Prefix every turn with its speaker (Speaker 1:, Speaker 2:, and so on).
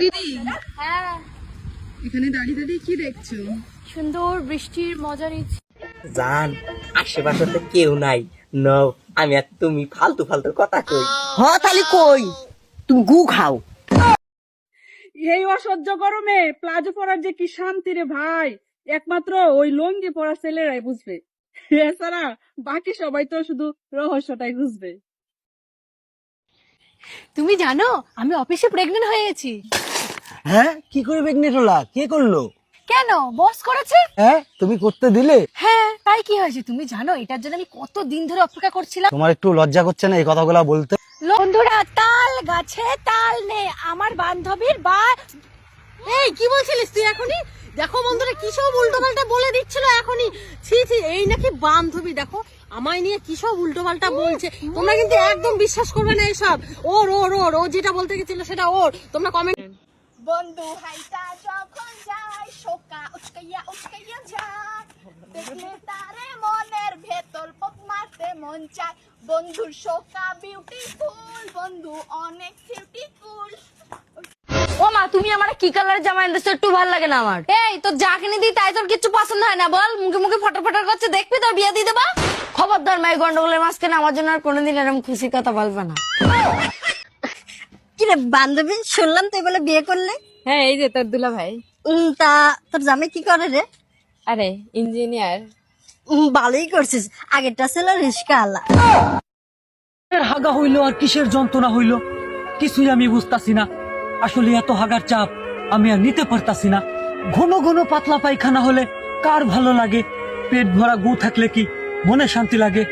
Speaker 1: দিদি?
Speaker 2: হ্যাঁ।
Speaker 1: এখানে দাঁড়িয়ে দাঁড়িয়ে কি দেখছ?
Speaker 2: সুন্দর বৃষ্টির মজা নিচ্ছি।
Speaker 3: জান আশেপাশে তো কেউ নাই। ন আমি আর তুমি ফালতু ফালতু কথা কই।
Speaker 4: হ তাহলে কই? তুমি গু খাও।
Speaker 5: এই অসহ্য গরমে প্লাজো পরার যে কি শান্তি রে ভাই। একমাত্র ওই লঙ্গি পরা ছেলেরাই বুঝবে। এছাড়া বাকি সবাই তো শুধু রহস্যটাই বুঝবে।
Speaker 2: তুমি জানো আমি অফিসে প্রেগনেন্ট হয়ে গেছি।
Speaker 6: হ্যাঁ? কি করে প্রেগনেন্ট হলা? কে করল?
Speaker 2: কেন? বস করেছে?
Speaker 6: হ্যাঁ? তুমি করতে দিলে?
Speaker 2: হ্যাঁ তাই কি হয়েছে? তুমি জানো এটার জন্য আমি কত দিন ধরে অপেক্ষা করছিলাম।
Speaker 6: তোমার একটু লজ্জা করছে না এই কথাগুলো বলতে?
Speaker 2: বন্ধুরা তাল গাছে তাল নে আমার বান্ধবীর বা এই কি বলছিলিস তুই এখনই? দেখো বন্ধুরা কি সব উল্টো পাল্টা বলে দিচ্ছিল এখনই। ছি ছি এই নাকি বান্ধবী দেখো। আমায় নিয়ে কি সব উল্টো পাল্টা বলছে। তোমরা কিন্তু একদম বিশ্বাস করবে না এইসব ওর ওর ওর ও যেটা বলতে গেছিল সেটা ওর। তোমরা কমেন্ট
Speaker 7: বন্ধু হাইটা যখন যায় শোকা উচকাইয়া উচকাইয়া যায়। দেখলে তারে মনের ভেতর পপ মারতে মন চায়। বন্ধুর শোকা বিউটিফুল বন্ধু অনেক বিউটিফুল
Speaker 2: ও মা তুমি আমার কি কালারের জামা এনেছো? একটু ভালো লাগে না আমার। এই তোর যা কিনে দিই তাই তোর কিছু পছন্দ হয় না। বল মুখে মুখে ফটো ফটো করছে দেখবি তোর বিয়ে দিয়ে দেবা? খবরদার মাই গন্ডগোলের মাঝখানে আমার জন্য আর কোনোদিন এরকম খুশি কথা বলবে না।
Speaker 4: কিরে বান্ধবী শুনলাম তুই বলে বিয়ে করলে।
Speaker 8: হ্যাঁ এই যে তোর দুলা ভাই
Speaker 4: তা তোর জামাই কি করে রে?
Speaker 8: আরে ইঞ্জিনিয়ার
Speaker 4: ভালোই করছিস। আগেরটা ছিল
Speaker 9: হাগা হইল আর কিসের যন্ত্রণা হইল? কিছুই আমি বুঝতাছি না। আসলে এত হাগার চাপ আমি আর নিতে পারতাছি না। ঘন ঘন পাতলা পায়খানা হলে কার ভালো লাগে? পেট ভরা গু থাকলে কি মনে শান্তি লাগে?